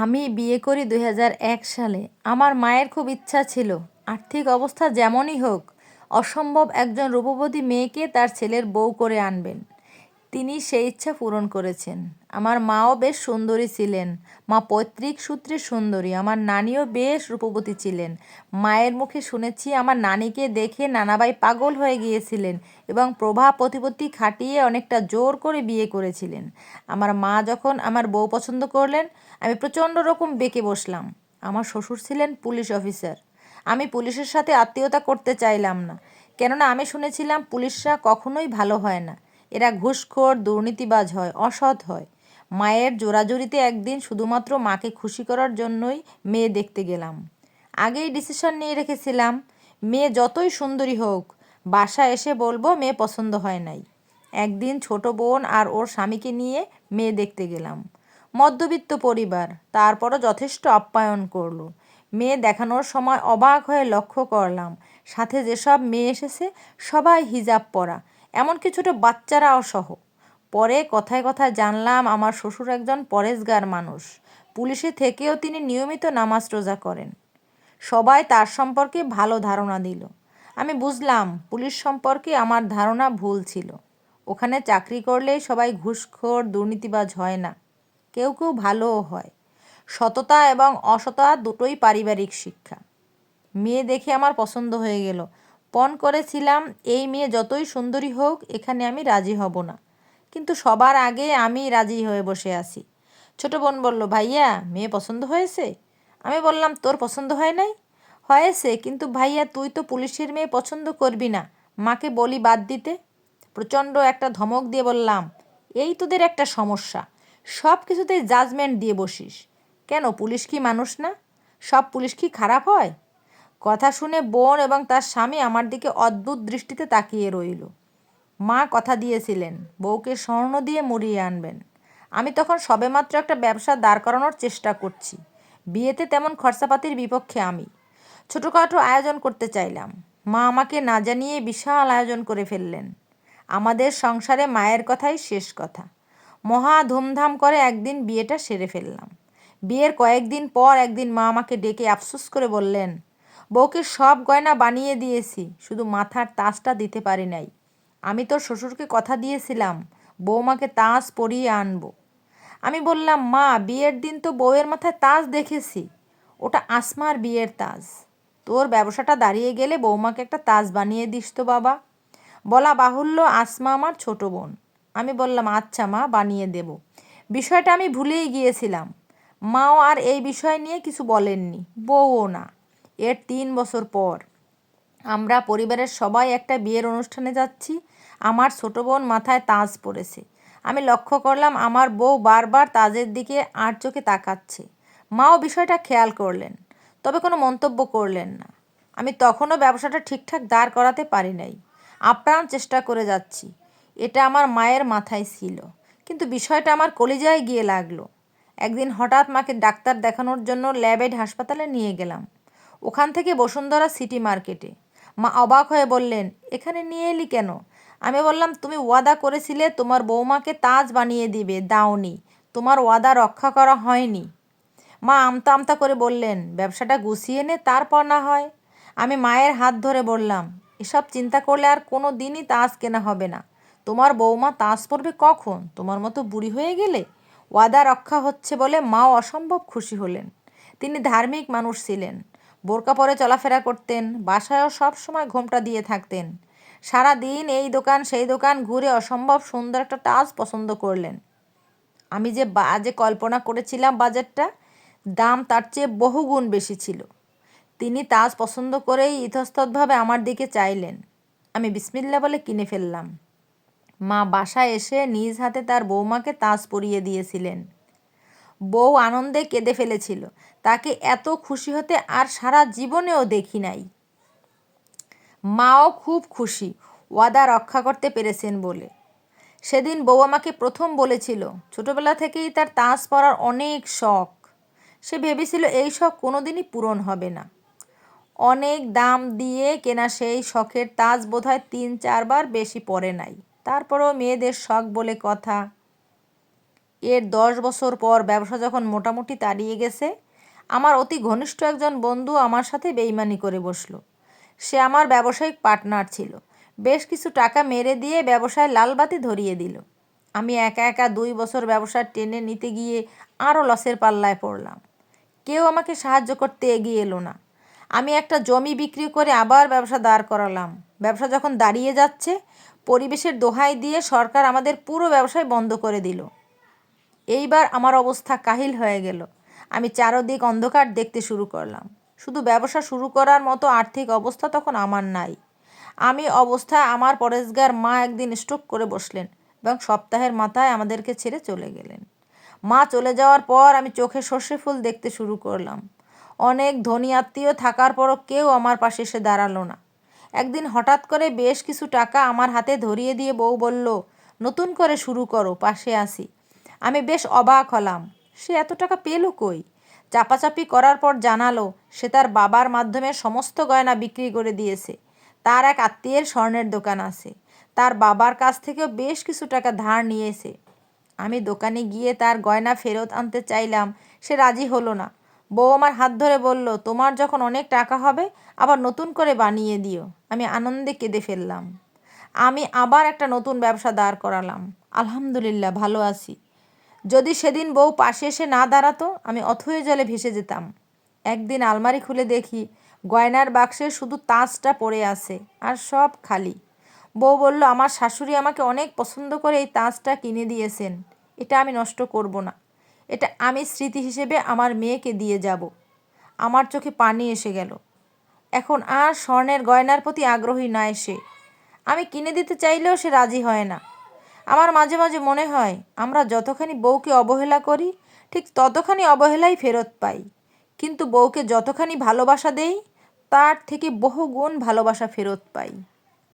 আমি বিয়ে করি দু হাজার এক সালে। আমার মায়ের খুব ইচ্ছা ছিল। আর্থিক অবস্থা যেমনই হোক, অসম্ভব একজন রূপবতী মেয়েকে তার ছেলের বউ করে আনবেন। তিনি সেই ইচ্ছা পূরণ করেছেন। আমার মাও বেশ সুন্দরী ছিলেন। মা পৈতৃক সূত্রে সুন্দরী। আমার নানিও বেশ রূপবতী ছিলেন। মায়ের মুখে শুনেছি আমার নানিকে দেখে নানাবাই পাগল হয়ে গিয়েছিলেন এবং প্রভাব প্রতিপত্তি খাটিয়ে অনেকটা জোর করে বিয়ে করেছিলেন। আমার মা যখন আমার বউ পছন্দ করলেন, আমি প্রচণ্ড রকম বেঁকে বসলাম। আমার শ্বশুর ছিলেন পুলিশ অফিসার। আমি পুলিশের সাথে আত্মীয়তা করতে চাইলাম না। কেননা আমি শুনেছিলাম পুলিশরা কখনোই ভালো হয় না। এরা ঘুষখোর, দুর্নীতিবাজ হয়, অসৎ হয়। মায়ের জোরাজুরিতে একদিন শুধুমাত্র মাকে খুশি করার জন্যই মেয়ে দেখতে গেলাম। আগেই ডিসিশন নিয়ে রেখেছিলাম, মেয়ে যতই সুন্দরী হোক বাসা এসে বলব মেয়ে পছন্দ হয় নাই। একদিন ছোট বোন আর ওর স্বামীকে নিয়ে মেয়ে দেখতে গেলাম। মধ্যবিত্ত পরিবার, তারপরও যথেষ্ট আপ্যায়ন করল। মেয়ে দেখানোর সময় অবাক হয়ে লক্ষ্য করলাম, সাথে যেসব মেয়ে এসেছে, সবাই হিজাব পরা এমনকি ছোটো বাচ্চারাও সহ। পরে কথায় কথায় জানলাম আমার শ্বশুর একজন পরেশগার মানুষ। পুলিশে থেকেও তিনি নিয়মিত নামাজ রোজা করেন। সবাই তার সম্পর্কে ভালো ধারণা দিল। আমি বুঝলাম পুলিশ সম্পর্কে আমার ধারণা ভুল ছিল। ওখানে চাকরি করলেই সবাই ঘুষখোর, দুর্নীতিবাজ হয় না। কেউ কেউ ভালোও হয়। সততা এবং অসততা দুটোই পারিবারিক শিক্ষা। মেয়ে দেখে আমার পছন্দ হয়ে গেল। পণ করেছিলাম, এই মেয়ে যতই সুন্দরী হোক, এখানে আমি রাজি হব না। কিন্তু সবার আগে আমি রাজি হয়ে বসে আছি। ছোট বোন বলল, ভাইয়া, মেয়ে পছন্দ হয়েছে? আমি বললাম, তোর পছন্দ হয় নাই? হয়েছে, কিন্তু ভাইয়া, তুই তো পুলিশের মেয়ে পছন্দ করবি না। মাকে বলি বাদ দিতে। প্রচণ্ড একটা ধমক দিয়ে বললাম, এই তোদের একটা সমস্যা। সব কিছুতেই জাজমেন্ট দিয়ে বসিস। কেন, পুলিশ কি মানুষ না? সব পুলিশ কি খারাপ হয়? কথা শুনে বোন এবং তার স্বামী আমার দিকে অদ্ভুত দৃষ্টিতে তাকিয়ে রইল। মা কথা দিয়েছিলেন, বউকে স্বর্ণ দিয়ে মুড়িয়ে আনবেন। আমি তখন সবেমাত্র একটা ব্যবসা দাঁড় করানোর চেষ্টা করছি। বিয়েতে তেমন খরচাপাতির বিপক্ষে আমি। ছোটোখাটো আয়োজন করতে চাইলাম। মা আমাকে না জানিয়ে বিশাল আয়োজন করে ফেললেন। আমাদের সংসারে মায়ের কথাই শেষ কথা। মহা ধুমধাম করে একদিন বিয়েটা সেরে ফেললাম। বিয়ের কয়েকদিন পর একদিন মা আমাকে ডেকে আফসোস করে বললেন বউকে সব গয়না বানিয়ে দিয়েছি, শুধু মাথার তাজটা দিতে পারি নাই। আমি তোর শ্বশুরকে কথা দিয়েছিলাম বৌমাকে তাজ পরিয়ে আনব। আমি বললাম, মা, বিয়ের দিন তো বউয়ের মাথায় তাজ দেখেছি, ওটা আসমার বিয়ের তাজ তোর ব্যবসাটা দাঁড়িয়ে গেলে বৌমাকে একটা তাজ বানিয়ে দিস তো বাবা। বলা বাহুল্য আসমা আমার ছোট বোন। আমি বললাম আচ্ছা মা, বানিয়ে দেব। বিষয়টা আমি ভুলেই গিয়েছিলাম। মাও আর এই বিষয় নিয়ে কিছু বলেননি, বউও না। এর তিন বছর পর। আমরা পরিবারের সবাই একটা বিয়ের অনুষ্ঠানে যাচ্ছি। আমার ছোট বোন মাথায় তাজ পড়েছে। আমি লক্ষ্য করলাম আমার বউ বারবার তাজের দিকে আর চোখে তাকাচ্ছে। মাও বিষয়টা খেয়াল করলেন, তবে কোনো মন্তব্য করলেন না। আমি তখনও ব্যবসাটা ঠিকঠাক দাঁড় করাতে পারি নাই। আপ্রাণ চেষ্টা করে যাচ্ছি। এটা আমার মায়ের মাথায় ছিল। কিন্তু বিষয়টা আমার কলিজায় গিয়ে লাগল। একদিন হঠাৎ মাকে ডাক্তার দেখানোর জন্য ল্যাবেড হাসপাতালে নিয়ে গেলাম। ওখান থেকে বসুন্ধরা সিটি মার্কেটে। মা অবাক হয়ে বললেন, এখানে নিয়ে এলি কেন? আমি বললাম, তুমি ওয়াদা করেছিলে তোমার বৌমাকে তাজ বানিয়ে দিবে, দাওনি। তোমার ওয়াদা রক্ষা করা হয়নি। মা আমতা আমতা করে বললেন, ব্যবসাটা গুছিয়ে নে, তারপর না হয়। আমি মায়ের হাত ধরে বললাম, এসব চিন্তা করলে আর কোনো দিনই তাজ কেনা হবে না। তোমার বৌমা তাজ পড়বে কখন? তোমার মতো বুড়ি হয়ে গেলে ওয়াদা রক্ষা হচ্ছে বলে মাও অসম্ভব খুশি হলেন। তিনি ধার্মিক মানুষ ছিলেন। বোরকা পরে চলাফেরা করতেন, বাসায়ও সব সময় ঘোমটা দিয়ে থাকতেন। সারা দিন এই দোকান, সেই দোকান ঘুরে অসম্ভব সুন্দর একটা টাচ পছন্দ করলেন। আমি যে বাজে কল্পনা করেছিলাম বাজেটটা দাম তার চেয়ে বহুগুণ বেশি ছিল। তিনি তাজ পছন্দ করেই ইতস্ততভাবে আমার দিকে চাইলেন। আমি বিসমিল্লা বলে কিনে ফেললাম। মা বাসায় এসে নিজ হাতে তার বৌমাকে তাজ পরিয়ে দিয়েছিলেন। বউ আনন্দে কেঁদে ফেলেছিল। তাকে এত খুশি হতে আর সারা জীবনেও দেখি নাই। মাও খুব খুশি, ওয়াদা রক্ষা করতে পেরেছেন বলে। সেদিন বউ আমাকে প্রথম বলেছিল, ছোটবেলা থেকেই তার তাজ পরার অনেক শখ। সে ভেবেছিল এই শখ কোনোদিনই পূরণ হবে না। অনেক দাম দিয়ে কেনা সেই শখের তাজ বোধহয় তিন চারবার বেশি পরে নাই। তারপরেও মেয়েদের শখ বলে কথা এর দশ বছর পর ব্যবসা যখন মোটামুটি তাড়িয়ে গেছে, আমার অতি ঘনিষ্ঠ একজন বন্ধু আমার সাথে বেইমানি করে বসল। সে আমার ব্যবসায়িক পার্টনার ছিল। বেশ কিছু টাকা মেরে দিয়ে ব্যবসায় লালবাতি ধরিয়ে দিল। আমি একা একা দুই বছর ব্যবসা টেনে নিতে গিয়ে আরও লসের পাল্লায় পড়লাম। কেউ আমাকে সাহায্য করতে এগিয়ে এলো না। আমি একটা জমি বিক্রি করে আবার ব্যবসা দাঁড় করালাম। ব্যবসা যখন দাঁড়িয়ে যাচ্ছে, পরিবেশের দোহাই দিয়ে সরকার আমাদের পুরো ব্যবসায় বন্ধ করে দিল। এইবার আমার অবস্থা কাহিল হয়ে গেল। আমি চারদিক অন্ধকার দেখতে শুরু করলাম। শুধু ব্যবসা শুরু করার মতো আর্থিক অবস্থা তখন আমার নাই। আমি অবস্থায় আমার পরেশগার মা একদিন স্ট্রোক করে বসলেন এবং সপ্তাহের মাথায় আমাদেরকে ছেড়ে চলে গেলেন। মা চলে যাওয়ার পর আমি চোখে সর্ষে ফুল দেখতে শুরু করলাম। অনেক ধনী আত্মীয় থাকার পরও কেউ আমার পাশে এসে দাঁড়াল না। একদিন হঠাৎ করে বেশ কিছু টাকা আমার হাতে ধরিয়ে দিয়ে বউ বলল, নতুন করে শুরু করো, পাশে আসি আমি বেশ অবাক হলাম। সে এত টাকা পেল কই? চাপাচাপি করার পর জানালো, সে তার বাবার মাধ্যমে সমস্ত গয়না বিক্রি করে দিয়েছে। তার এক আত্মীয়ের স্বর্ণের দোকান আছে। তার বাবার কাছ থেকেও বেশ কিছু টাকা ধার নিয়েছে। আমি দোকানে গিয়ে তার গয়না ফেরত আনতে চাইলাম, সে রাজি হলো না। বউ আমার হাত ধরে বলল, তোমার যখন অনেক টাকা হবে, আবার নতুন করে বানিয়ে দিও। আমি আনন্দে কেঁদে ফেললাম। আমি আবার একটা নতুন ব্যবসা দাঁড় করালাম। আলহামদুলিল্লাহ, ভালো আছি। যদি সেদিন বউ পাশে এসে না দাঁড়াতো, আমি অথই জলে ভেসে যেতাম। একদিন আলমারি খুলে দেখি, গয়নার বাক্সে শুধু তাজটা পড়ে আছে, আর সব খালি। বউ বলল, আমার শাশুড়ি আমাকে অনেক পছন্দ করে এই তাজটা কিনে দিয়েছেন। এটা আমি নষ্ট করব না। এটা আমি স্মৃতি হিসেবে আমার মেয়েকে দিয়ে যাব। আমার চোখে পানি এসে গেল। এখন আর স্বর্ণের গয়নার প্রতি আগ্রহী নয় সে। আমি কিনে দিতে চাইলেও সে রাজি হয় না। আমার মাঝে মাঝে মনে হয়, আমরা যতখানি বউকে অবহেলা করি, ঠিক ততখানি অবহেলাই ফেরত পাই। কিন্তু বউকে যতখানি ভালোবাসা দেই, তার থেকে বহু গুণ ভালোবাসা ফেরত পাই।